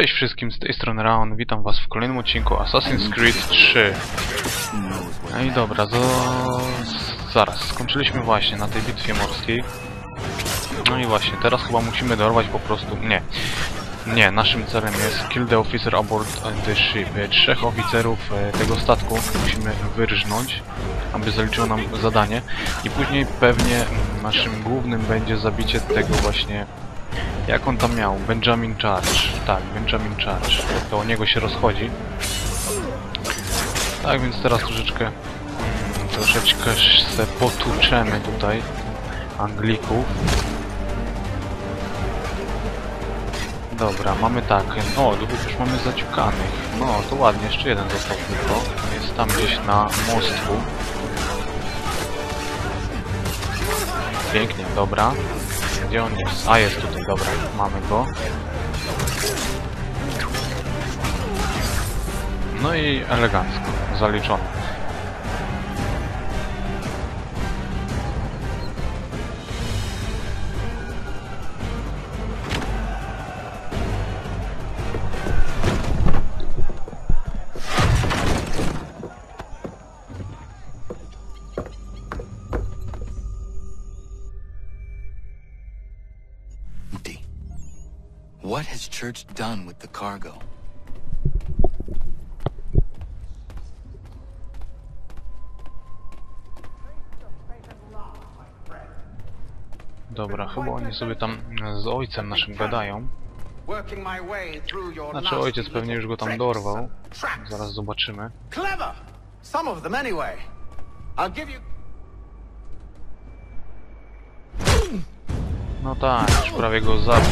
Cześć wszystkim, z tej strony Raon, witam was w kolejnym odcinku Assassin's Creed 3. No i dobra, zo... zaraz, skończyliśmy właśnie na tej bitwie morskiej. No i właśnie, teraz chyba musimy dorwać po prostu... nie. Nie, naszym celem jest kill the officer aboard the ship. Trzech oficerów e, tego statku musimy wyrżnąć, aby zaliczyło nam zadanie. I później pewnie naszym głównym będzie zabicie tego właśnie jak on tam miał? Benjamin Charge. Tak, Benjamin Charge. To o niego się rozchodzi. Tak więc teraz troszeczkę mm, troszeczkę se potłuczemy tutaj Anglików. Dobra, mamy tak. O, dwóch już mamy zaciukanych. No, to ładnie, jeszcze jeden został tylko. Jest tam gdzieś na mostku. Pięknie, dobra. Gdzie on jest? A, jest tutaj, dobra, mamy go. No i elegancko, zaliczone. What has Church done with the cargo? Dobra, chyba oni sobie tam z ojcem naszym gadają. Znaczy ojciec pewnie już go tam dorwał. Zaraz zobaczymy. No tak, już prawie go zabił.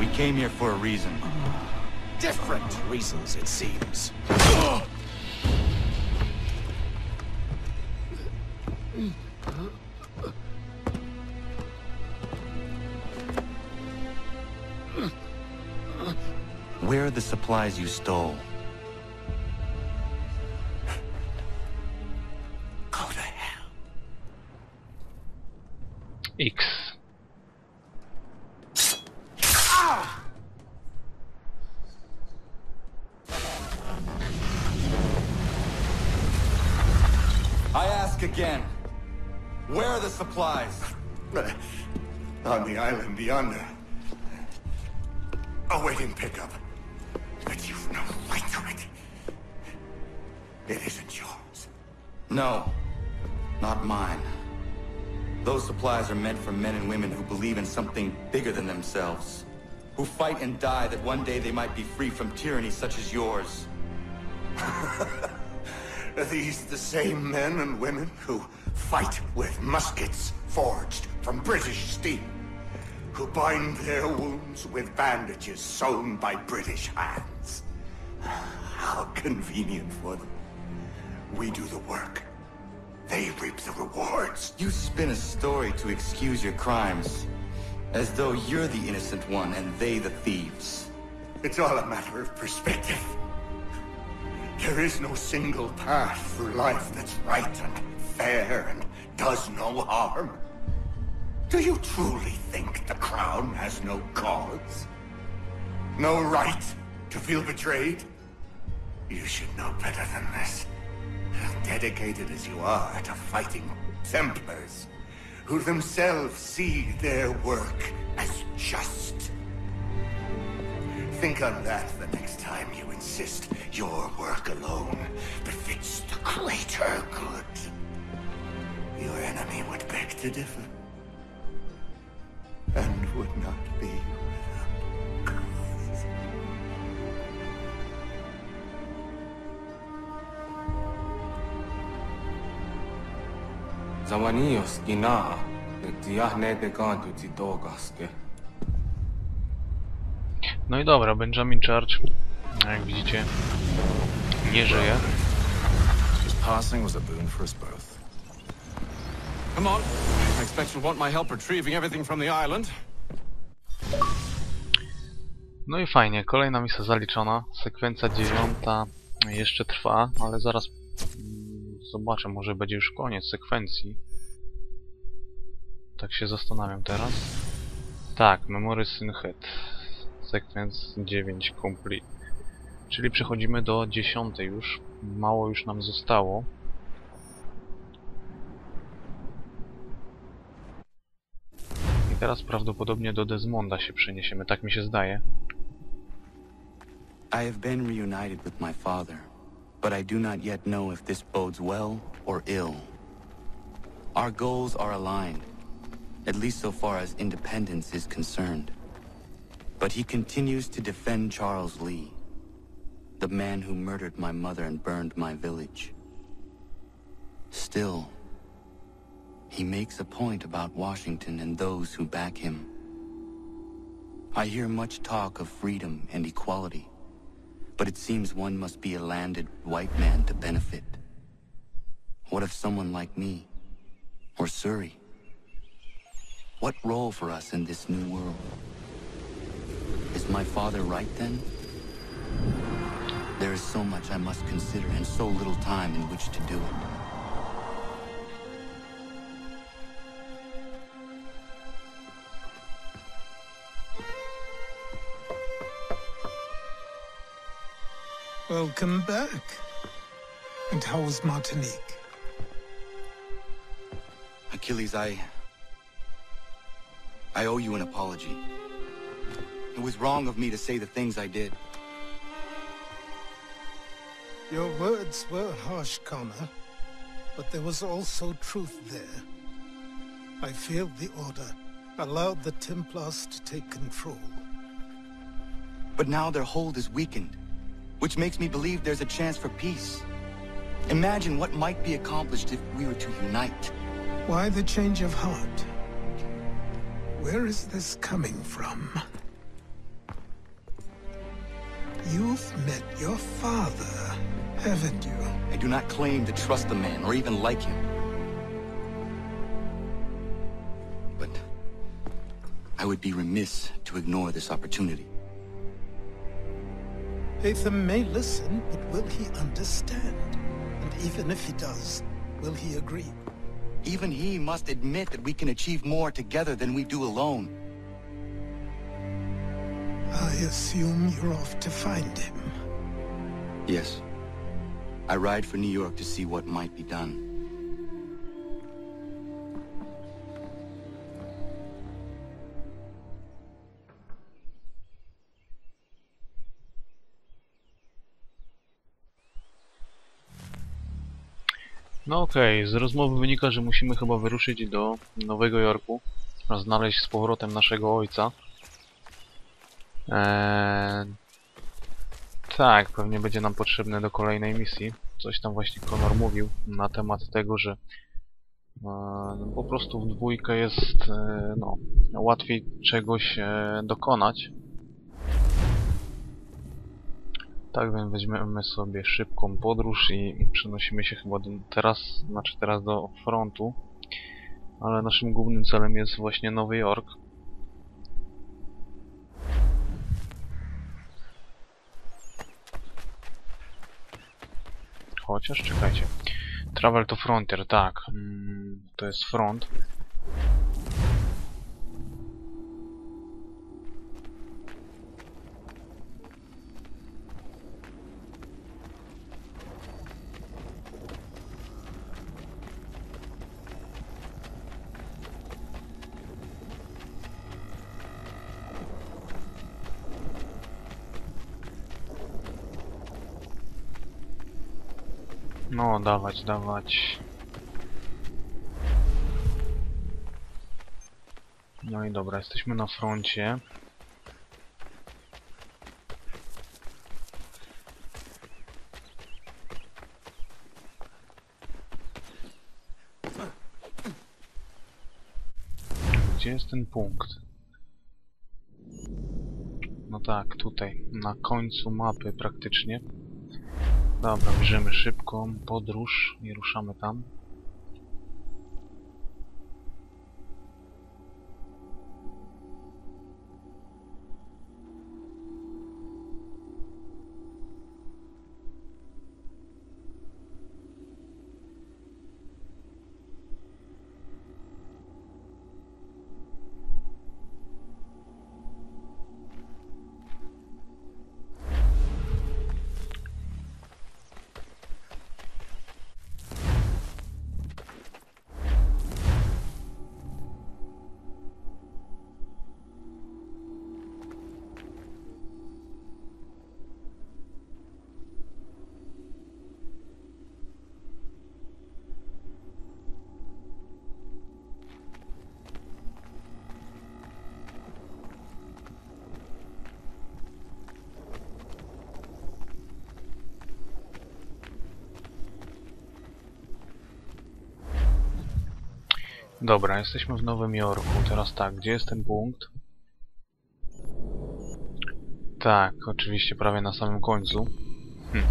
We came here for a reason. Different reasons, it seems. Where are the supplies you stole? Again. Where are the supplies? On the island yonder. Awaiting pickup. But you've no right to it. It isn't yours. No, not mine. Those supplies are meant for men and women who believe in something bigger than themselves. Who fight and die that one day they might be free from tyranny such as yours. Are these the same men and women who fight with muskets forged from British steel? Who bind their wounds with bandages sewn by British hands? How convenient for them. We do the work. They reap the rewards. You spin a story to excuse your crimes. As though you're the innocent one and they the thieves. It's all a matter of perspective. There is no single path through life that's right and fair and does no harm. Do you truly think the Crown has no cause? No right to feel betrayed? You should know better than this. Dedicated as you are to fighting Templars, who themselves see their work as just. Think on that the next time you insist your work alone befits the greater good. Your enemy would beg to differ. And would not be. Zawanios gina, tiahne de kantu ci dogaske. No i dobra, Benjamin Charge, jak widzicie, nie żyje. His passing was a boon for us both. Come on. I expect you'll want my help retrieving everything from the island. No i fajnie, kolejna misja zaliczona. Sekwencja dziewiąta jeszcze trwa, ale zaraz mm, zobaczę, może będzie już koniec sekwencji. Tak się zastanawiam teraz. Tak, Memory Synhead. Sequence 9 complete. Czyli przechodzimy do 10 już. Mało już nam zostało. I teraz prawdopodobnie do Desmonda się przeniesiemy, tak mi się zdaje. I have been reunited with my father, but I do not yet know if this bodes well or ill. Our goals are aligned, at least so far as independence is concerned. But he continues to defend Charles Lee, the man who murdered my mother and burned my village. Still, he makes a point about Washington and those who back him. I hear much talk of freedom and equality, but it seems one must be a landed white man to benefit. What if someone like me, or Surrey? What role for us in this new world? Is my father right then? There is so much I must consider and so little time in which to do it. Welcome back. And how was Martinique? Achilles, I... I owe you an apology. It was wrong of me to say the things I did. Your words were harsh, Connor, but there was also truth there. I failed the Order, allowed the Templars to take control. But now their hold is weakened, which makes me believe there's a chance for peace. Imagine what might be accomplished if we were to unite. Why the change of heart? Where is this coming from? You've met your father, haven't you? I do not claim to trust the man or even like him. But I would be remiss to ignore this opportunity. Hatham may listen, but will he understand? And even if he does, will he agree? Even he must admit that we can achieve more together than we do alone. I assume you're off to find him. Yes. I ride for New York to see what might be done. No okej, z rozmowy wynika, że musimy chyba wyruszyć do Nowego Jorku, a znaleźć z powrotem naszego ojca. Eee... Tak, pewnie będzie nam potrzebne do kolejnej misji. Coś tam właśnie Konor mówił na temat tego, że e, po prostu w dwójkę jest e, no, łatwiej czegoś e, dokonać. Tak więc weźmiemy sobie szybką podróż i przenosimy się chyba do, teraz, znaczy teraz do frontu. Ale naszym głównym celem jest właśnie Nowy Jork. Chociaż czekajcie. Travel to Frontier, tak. Mm, to jest front. No, dawać, dawać. No i dobra, jesteśmy na froncie. Gdzie jest ten punkt? No tak, tutaj, na końcu mapy praktycznie. Dobra, bierzemy szybką podróż i ruszamy tam. Dobra, jesteśmy w Nowym Jorku. Teraz tak, gdzie jest ten punkt? Tak, oczywiście, prawie na samym końcu. Hm.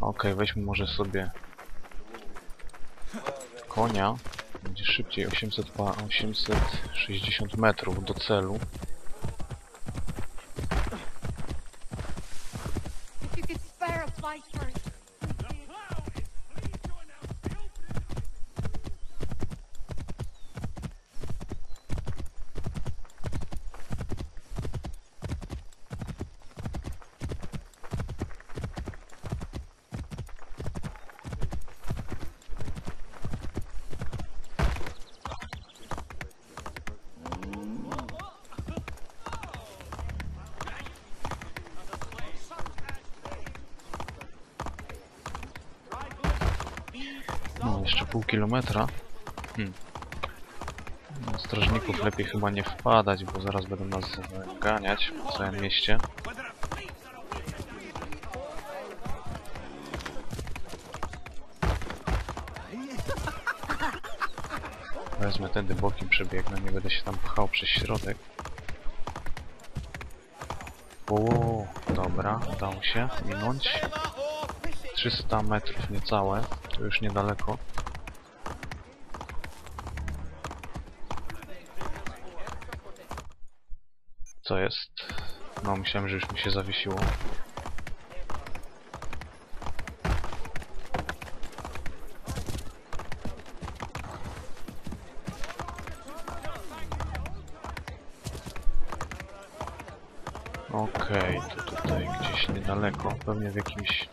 Okej, weźmy może sobie konia. Będzie szybciej, 800, pa- 860 metrów do celu. If you could spare a bite for it. No, jeszcze pół kilometra. Hmm. No, strażników lepiej chyba nie wpadać, bo zaraz będą nas ganiać po całym mieście. Wezmę tędy bokiem, przebiegnę, nie będę się tam pchał przez środek. O, dobra, udało się minąć. 300 metrów niecałe, to już niedaleko. Co jest? No, myślałem, że już mi się zawiesiło. Okej, to tutaj gdzieś niedaleko, pewnie w jakimś...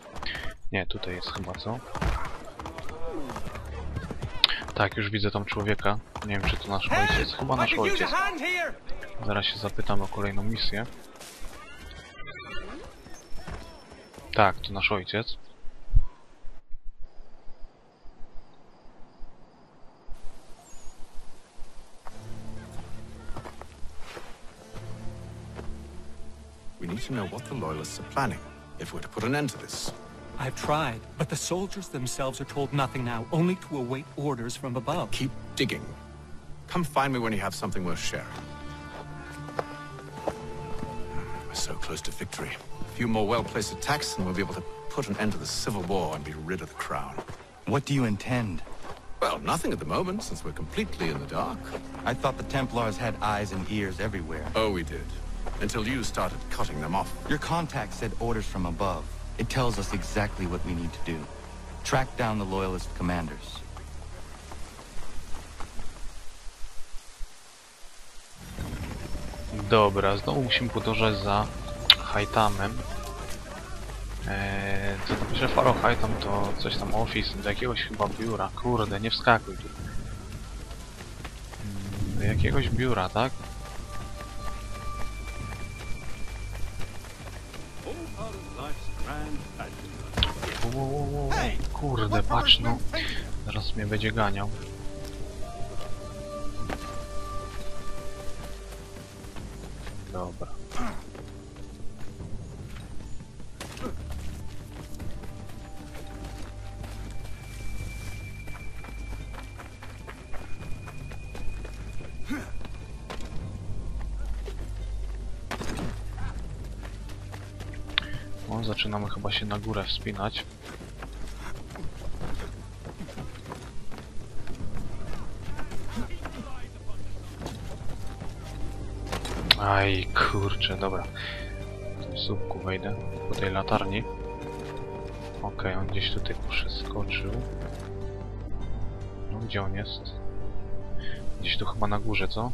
Nie, tutaj jest chyba, co? Tak, już widzę tam człowieka. Nie wiem, czy to nasz ojciec. Chyba nasz ojciec. Zaraz się zapytam o kolejną misję. Tak, to nasz ojciec. We need to know what the Loyalists are planning, if we're to put an end to this. I've tried, but the soldiers themselves are told nothing now, only to await orders from above. Keep digging. Come find me when you have something worth sharing. We're so close to victory. A few more well-placed attacks and we'll be able to put an end to the civil war and be rid of the crown. What do you intend? Well, nothing at the moment, since we're completely in the dark. I thought the Templars had eyes and ears everywhere. Oh, we did. Until you started cutting them off. Your contact said orders from above. It tells us exactly what we need to do. Track down the Loyalist commanders. Dobra, znowu musimy podążać za Haitamem. Eee, co to pisze Faro Haitam to coś tam office, do jakiegoś chyba biura. Kurde, nie wskakuj tu. Mm, Do jakiegoś biura, tak? Kurde, patrz no. Zaraz mnie będzie ganiał. Dobra. Zaczynamy chyba się na górę wspinać. Aj, kurczę, dobra. W tym słupku wejdę, po tej latarni. Okej, on gdzieś tutaj przeskoczył. No, gdzie on jest? Gdzieś tu chyba na górze, co?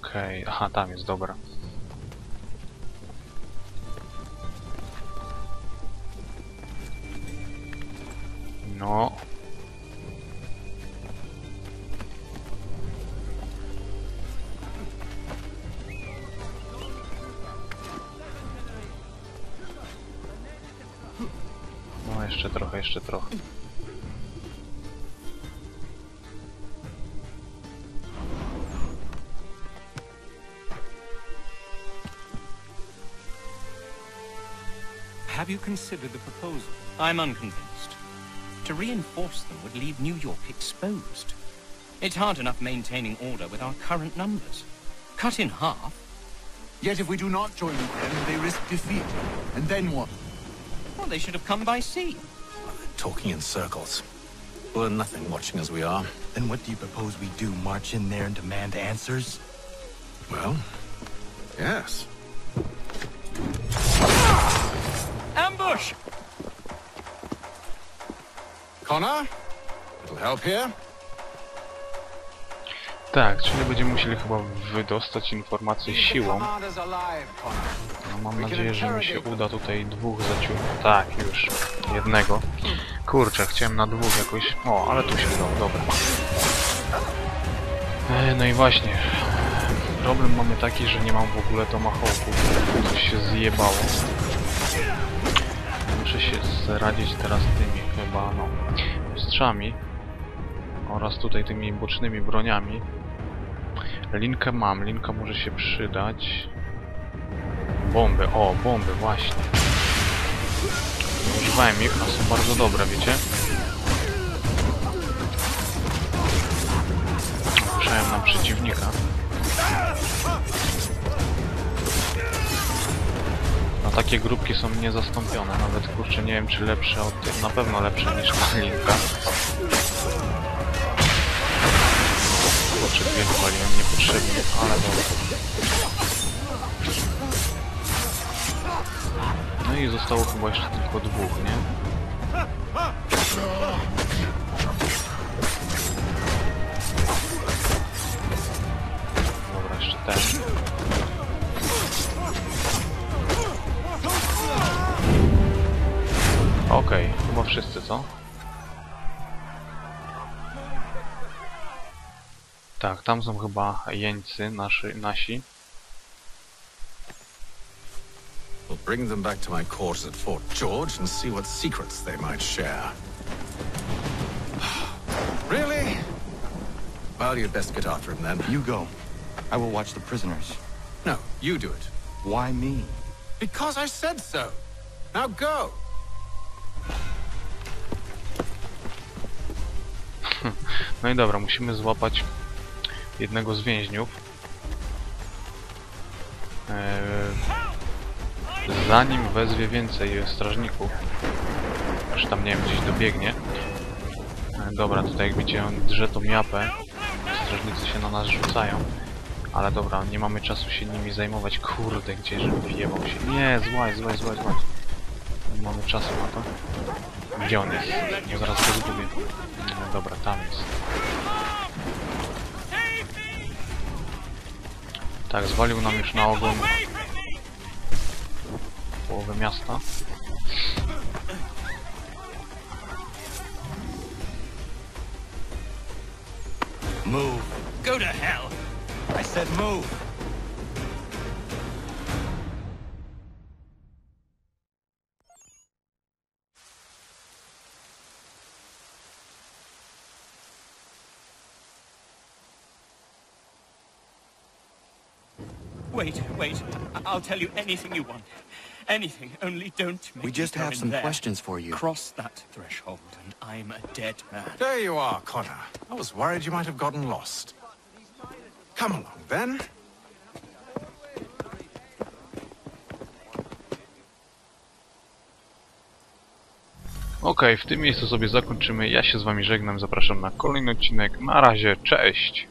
Okej, aha, tam jest, dobra. Jeszcze trochę, jeszcze trochę. Have you considered the proposal? I'm unconvinced. To reinforce them would leave New York exposed. It's hard enough maintaining order with our current numbers. Cut in half, Yet if we do not join with them, they risk defeat. And then what? Well, they should have come by sea. Talking in circles. We'll learn nothing watching as we are. Then what do you propose we do? March in there and demand answers? Well, yes. Ambush! Connor? It'll help here. Tak, czyli będziemy musieli chyba wydostać informacje siłą. No, mam nadzieję, że mi się uda tutaj dwóch zaciągnąć. Tak, już. Jednego. Kurczę, chciałem na dwóch jakoś... O, ale tu się udało, dobra. E, no i właśnie. Problem mamy taki, że nie mam w ogóle tomahawku. Coś się zjebało. Muszę się zradzić teraz tymi chyba, no, strzami. Oraz tutaj tymi bocznymi broniami. Linkę mam, linka może się przydać. Bomby, o, bomby, właśnie. Nie używałem ich, a są bardzo dobre, wiecie? Ruszałem na przeciwnika. No takie grupki są niezastąpione, nawet kurczę nie wiem czy lepsze od tych, na pewno lepsze niż ta linka. Kurczę, dwie niepotrzebnie, ale dobra. No i zostało chyba jeszcze tylko dwóch, nie? Dobra, jeszcze ten. Okej, chyba wszyscy, co? Tak, tam są chyba jeńcy nasi, nasi. We'll bring them back to my quarters at Fort George and see what secrets they might share. really? Well, you'd best get after him then. You go. I will watch the prisoners. No, you do it. Why me? Because I said so. Now go. No i dobra, musimy złapać jednego z więźniów. Eee, zanim wezwie więcej strażników. Czy tam, nie wiem, gdzieś dobiegnie. Eee, dobra, tutaj jak widzicie, on drze tą miapę. Strażnicy się na nas rzucają. Ale dobra, nie mamy czasu się nimi zajmować. Kurde, gdzie żeby wjebał się. Nie, złaj, złaj, złaj, złaj. Nie mamy czasu na to. Gdzie on jest? Ja zaraz go zgubię. Dobra, tam jest. Tak, zwalił nam już na ogon połowę miasta. Move. Go to hell! I said move. Wait, wait. I- I'll tell you anything you want. Anything, only don't make We just me have some there. questions for you. Cross that threshold, and I'm a dead man. There you are, Connor. I was worried you might have gotten lost. Come along, then. Okej, w tym miejscu sobie zakończymy. Ja się z wami żegnam, zapraszam na kolejny odcinek. Na razie, cześć!